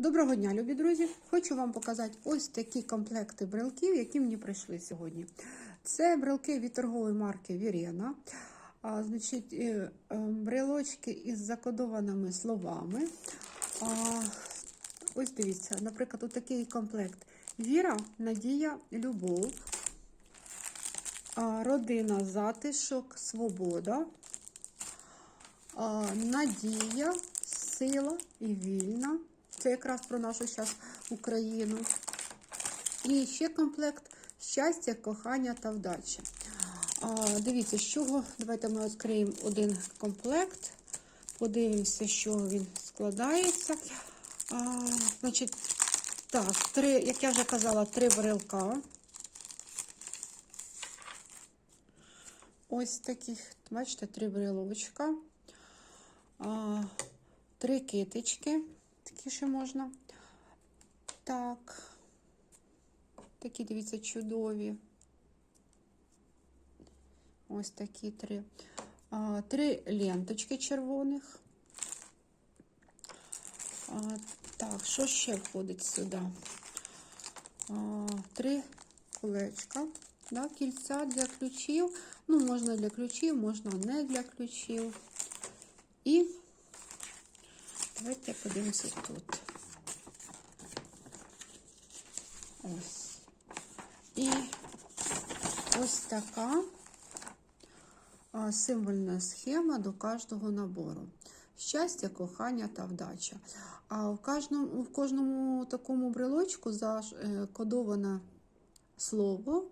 Доброго дня, любі друзі! Хочу вам показати ось такі комплекти брелків, які мені прийшли сьогодні. Це брелки від торгової марки Вірена. А, значить, е, е, брелочки із закодованими словами. А, ось дивіться, наприклад, отакий комплект: Віра, Надія, Любов, а, родина, затишок, свобода, а, надія, сила і вільна. Це якраз про нашу зараз Україну. І ще комплект щастя, кохання та вдачі. А, Дивіться, з чого. Давайте ми відкриємо один комплект. Подивимося, чого він складається. А, Значить, так, три, як я вже казала, три брелка. Ось таких, бачите, три брелочка. А, Три китички. Такі ще можна. Так. Такі, дивіться, чудові. Ось такі три. А, Три ленточки червоних. А, Так, що ще входить сюди? А, Три колечка. Да, кільця для ключів. Ну, можна для ключів, можна не для ключів. І Давайте подивимося тут. Ось. І ось така символьна схема до кожного набору. Щастя, кохання та вдача. А в кожному, в кожному такому брелочку закодоване слово,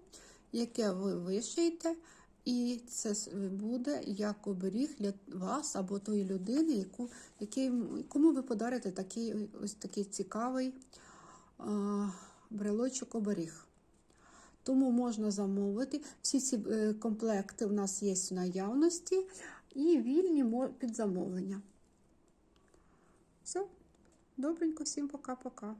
яке ви вишиєте, і це буде як оберіг для вас або тої людини, яку, який, кому ви подарите такий ось такий цікавий а, брелочок оберіг. Тому можна замовити. Всі ці е, комплекти у нас є в наявності і вільні під замовлення. Все, добренько, всім пока-пока.